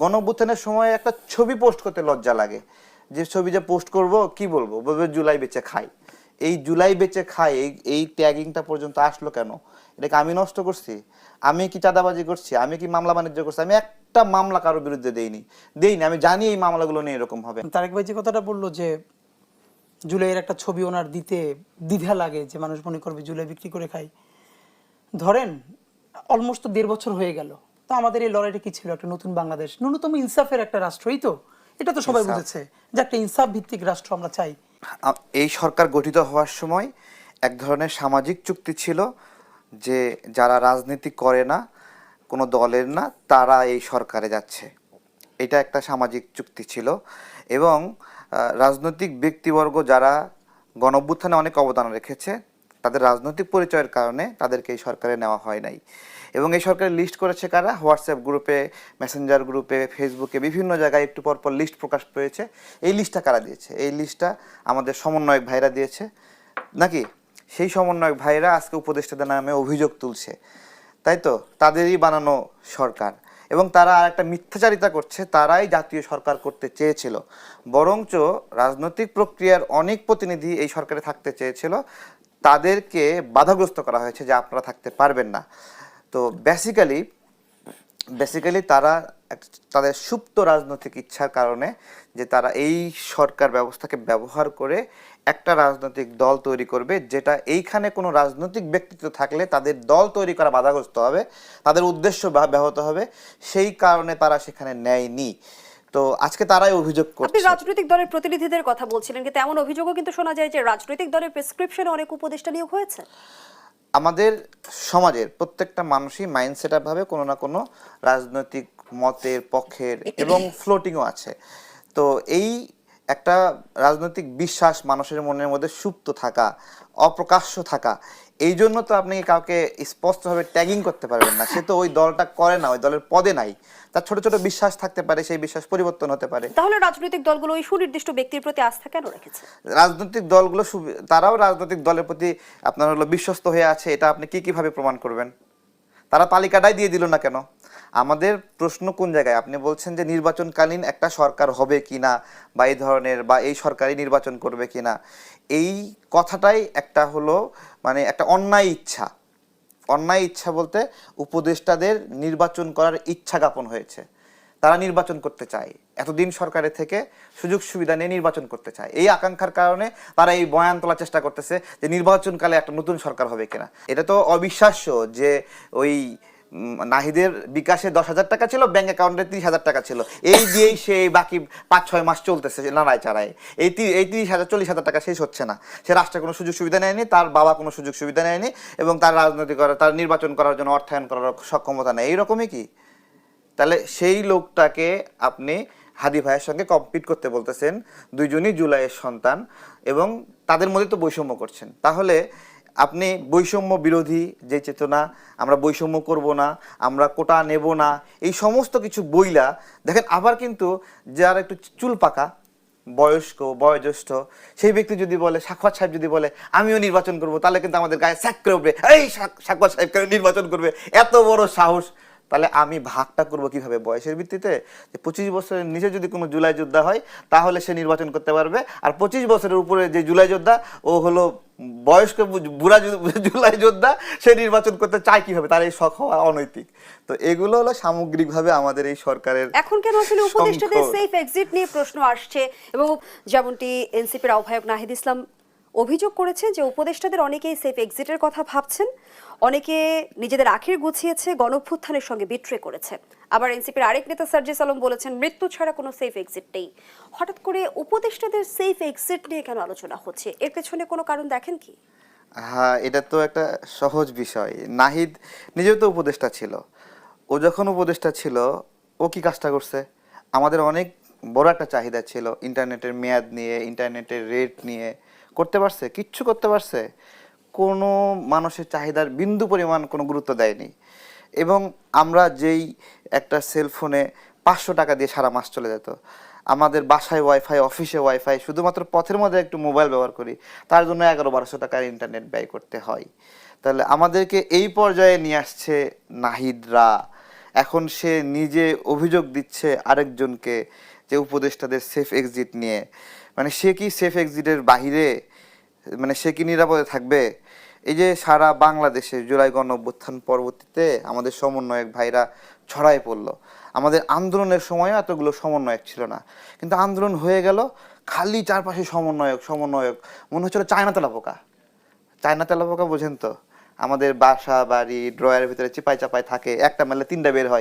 গণ সময় একটা ছবি পোস্ট করতে লজ্জা লাগে। যে ছবি যে পোস্ট করব, কি বলব? বলবে জুলাই বেচে খাই। এই জুলাই বেচে খাই, এই এই ট্যাগিংটা পর্যন্ত আসলো কেন? এটাকে আমি নষ্ট করছি? আমি কি চাঁদাবাজি করছি? আমি কি মামলা বাণিজ্য করছি? আমি একটা মামলা কারোর বিরুদ্ধে দেইনি। দেইনি, আমি জানি এই মামলাগুলো নিয়ে এরকম হবে। তারেক ভাই যে কথাটা বলল যে জুলাইয়ের একটা ছবি ওনার দিতে দ্বিধা লাগে, যে মানুষ মনে করবে জুলাই বিক্রি করে খাই। ধরেন অলমোস্ট তো দেড় বছর হয়ে গেল। তো আমাদের এই লড়াইটা কি ছিল? একটা নতুন বাংলাদেশ। ন্যূনতম ইনসাফের একটা রাষ্ট্রই তো। এটা তো সবাই বুঝেছে যে একটা ইনসাফ ভিত্তিক রাষ্ট্র আমরা চাই। এই সরকার গঠিত হওয়ার সময় এক ধরনের সামাজিক চুক্তি ছিল যে যারা রাজনীতি করে না কোনো দলের না তারা এই সরকারে যাচ্ছে। এটা একটা সামাজিক চুক্তি ছিল এবং রাজনৈতিক ব্যক্তিবর্গ যারা গণঅভ্যুত্থানে অনেক অবদান রেখেছে তাদের রাজনৈতিক পরিচয়ের কারণে তাদেরকে এই সরকারে নেওয়া হয় নাই। এবং এই সরকারের লিস্ট করেছে কারা? হোয়াটসঅ্যাপ গ্রুপে মেসেঞ্জার গ্রুপে ফেসবুকে বিভিন্ন জায়গায় একটু পর পর লিস্ট প্রকাশ পেয়েছে। এই লিস্টটা কারা দিয়েছে? এই লিস্টটা আমাদের সমন্বয়ক ভাইরা দিয়েছে। নাকি? সেই সমন্বয়ক ভাইরা আজকে উপদেষ্টাদের নামে অভিযোগ তুলছে। তাই তো? তাদেরই বানানো সরকার। এবং তারা আর একটা মিথ্যাচারিতা করছে, তারাই জাতীয় সরকার করতে চেয়েছিল। বরঞ্চ রাজনৈতিক প্রক্রিয়ার অনেক প্রতিনিধি এই সরকারে থাকতে চেয়েছিল। তাদেরকে বাধাগ্রস্ত করা হয়েছে যে আপনারা থাকতে পারবেন না। তো বেসিক্যালি বেসিক্যালি তারা তাদের সুপ্ত রাজনৈতিক ইচ্ছার কারণে যে তারা এই সরকার ব্যবস্থাকে ব্যবহার করে একটা রাজনৈতিক দল তৈরি করবে যেটা এইখানে কোনো রাজনৈতিক ব্যক্তিত্ব থাকলে তাদের দল তৈরি করা বাধাগ্রস্ত হবে তাদের উদ্দেশ্য বা- ব্যাহত হবে সেই কারণে তারা সেখানে নেয়নি। তো আজকে তারাই অভিযোগ আপনি করছে। রাজনৈতিক দলের প্রতিনিধিদের কথা বলছিলেন কিন্তু এমন অভিযোগও কিন্তু শোনা যায় যে রাজনৈতিক দলের প্রেসক্রিপশনে অনেক উপদেষ্টা নিয়োগ হয়েছে। আমাদের সমাজের প্রত্যেকটা মানুষই মাইন্ড সেট ভাবে কোনো না কোনো রাজনৈতিক মতের পক্ষের এবং ফ্লোটিংও আছে। তো এই একটা রাজনৈতিক বিশ্বাস মানুষের মনের মধ্যে সুপ্ত থাকা অপ্রকাশ্য থাকা এই জন্য তো আপনি কাউকে স্পষ্টভাবে ট্যাগিং করতে পারবেন না। সে তো ওই দলটা করে না ওই দলের পদে নাই। তার ছোট ছোট বিশ্বাস থাকতে পারে সেই বিশ্বাস পরিবর্তন হতে পারে। তাহলে রাজনৈতিক দলগুলো ওই সুনির্দিষ্ট ব্যক্তির প্রতি আস্থা কেন রেখেছে? রাজনৈতিক দলগুলো তারাও রাজনৈতিক দলের প্রতি আপনার হলো বিশ্বস্ত হয়ে আছে এটা আপনি কি কীভাবে প্রমাণ করবেন? তারা তালিকাটাই দিয়ে দিল না কেন? আমাদের প্রশ্ন কোন জায়গায়? আপনি বলছেন যে নির্বাচনকালীন একটা সরকার হবে কি না, বা এই ধরনের, বা এই সরকারই নির্বাচন করবে কি না? এই কথাটাই একটা হলো মানে একটা অন্যায় ইচ্ছা। অন্যায় ইচ্ছা বলতে উপদেষ্টাদের নির্বাচন করার ইচ্ছা জ্ঞাপন হয়েছে। তারা নির্বাচন করতে চায়। এতদিন সরকারের থেকে সুযোগ সুবিধা নিয়ে নির্বাচন করতে চায়। এই আকাঙ্ক্ষার কারণে তারা এই বয়ান তোলার চেষ্টা করতেছে যে নির্বাচনকালে একটা নতুন সরকার হবে কিনা। এটা তো অবিশ্বাস্য যে ওই নাহিদের বিকাশে দশ হাজার টাকা ছিল, ব্যাংক অ্যাকাউন্টে তিরিশ হাজার টাকা ছিল। এই দিয়েই সে বাকি পাঁচ ছয় মাস চলতেছে নাড়ায় চাড়ায় এই এই তিরিশ হাজার, চল্লিশ হাজার টাকা শেষ হচ্ছে না। সে রাষ্ট্রে কোনো সুযোগ সুবিধা নেয়নি, তার বাবা কোনো সুযোগ সুবিধা নেয়নি এবং তার রাজনৈতিক তার নির্বাচন করার জন্য অর্থায়ন করার সক্ষমতা নেই। এইরকমই কি? তাহলে সেই লোকটাকে আপনি হাদি ভাইয়ের সঙ্গে কম্পিট করতে বলতেছেন, দুইজনই জুলাইয়ের সন্তান এবং তাদের মধ্যে তো বৈষম্য করছেন। তাহলে আপনি বৈষম্য বিরোধী যে চেতনা, আমরা বৈষম্য করব না, আমরা কোটা নেব না, এই সমস্ত কিছু বইলা দেখেন আবার কিন্তু যারা একটু চুল পাকা, বয়স্ক, বয়োজ্যেষ্ঠ, সেই ব্যক্তি যদি বলে সাক্ষাৎ সাহেব যদি বলে, আমিও নির্বাচন করব, তাহলে কিন্তু আমাদের গায়ে স্যাক করে উঠবে, এই সাক্ষাৎ সাহেব কেন নির্বাচন করবে। এত বড় সাহস তাহলে আমি ভাগটা করব কীভাবে? বয়সের ভিত্তিতে যে পঁচিশ বছরের নিচে যদি কোনো জুলাই যোদ্ধা হয় তাহলে সে নির্বাচন করতে পারবে। আর পঁচিশ বছরের উপরে যে জুলাই যোদ্ধা ও হলো বয়স্ক বুড়া জুলাই যোদ্ধা সে নির্বাচন করতে চায় কীভাবে? তার এই শখ হওয়া অনৈতিক। তো এগুলো হলো সামগ্রিকভাবে আমাদের এই সরকারের এখন কেন আসলে উপদেষ্টাদের সেফ এক্সিট নিয়ে প্রশ্ন আসছে? এবং যেমনটি এনসিপির আহ্বায়ক নাহিদ ইসলাম অভিযোগ করেছে যে উপদেষ্টাদের অনেকেই সেফ এক্সিটের কথা ভাবছেন। অনেকে নিজেদের আখির গুছিয়েছে, গণভ্যুত্থানের সঙ্গে বিট্রে করেছে। আবার এনসিপির আরেক নেতা সার্জিস আলম বলেছেন, মৃত্যু ছাড়া কোনো সেফ এক্সিট নেই। হঠাৎ করে উপদেষ্টাদের সেফ এক্সিট নিয়ে কেন আলোচনা হচ্ছে? এর পেছনে কোনো কারণ দেখেন কি? হ্যাঁ এটা তো একটা সহজ বিষয়। নাহিদ নিজেও তো উপদেষ্টা ছিল। ও যখন উপদেষ্টা ছিল, ও কি কাজটা করছে? আমাদের অনেক বড় একটা চাহিদা ছিল ইন্টারনেটের মেয়াদ নিয়ে ইন্টারনেটের রেট নিয়ে। করতে পারছে, কিচ্ছু করতে পারছে, কোনো মানুষের চাহিদার বিন্দু পরিমাণ কোনো গুরুত্ব দেয়নি। এবং আমরা যেই একটা সেলফোনে পাঁচশো টাকা দিয়ে সারা মাস চলে যেত। আমাদের বাসায় ওয়াইফাই অফিসে ওয়াইফাই শুধুমাত্র পথের মধ্যে একটু মোবাইল ব্যবহার করি, তার জন্য এগারো বারোশো টাকার ইন্টারনেট ব্যয় করতে হয়। তাহলে আমাদেরকে এই পর্যায়ে নিয়ে আসছে নাহিদরা। এখন সে নিজে অভিযোগ দিচ্ছে আরেকজনকে যে উপদেষ্টাদের সেফ এক্সিট নিয়ে। মানে সে কি সেফ এক্সিটের বাহিরে মানে সে কি নিরাপদে থাকবে? এই যে সারা বাংলাদেশে জুলাই গণ অভ্যুত্থান পরবর্তীতে আমাদের সমন্বয়ক ভাইরা ছড়ায় পড়ল। আমাদের আন্দোলনের সময় এতগুলো সমন্বয়ক ছিল না। কিন্তু আন্দোলন হয়ে গেল, খালি চারপাশে সমন্বয়ক সমন্বয়ক। মনে হচ্ছিল চায়না তেলা পোকা। চায়না তেলা পোকা বোঝেন তো? আমাদের বাসা বাড়ি, ড্রয়ারের ভিতরে চিপাই চাপাই থাকে, একটা মেলে তিনটা বের হয়।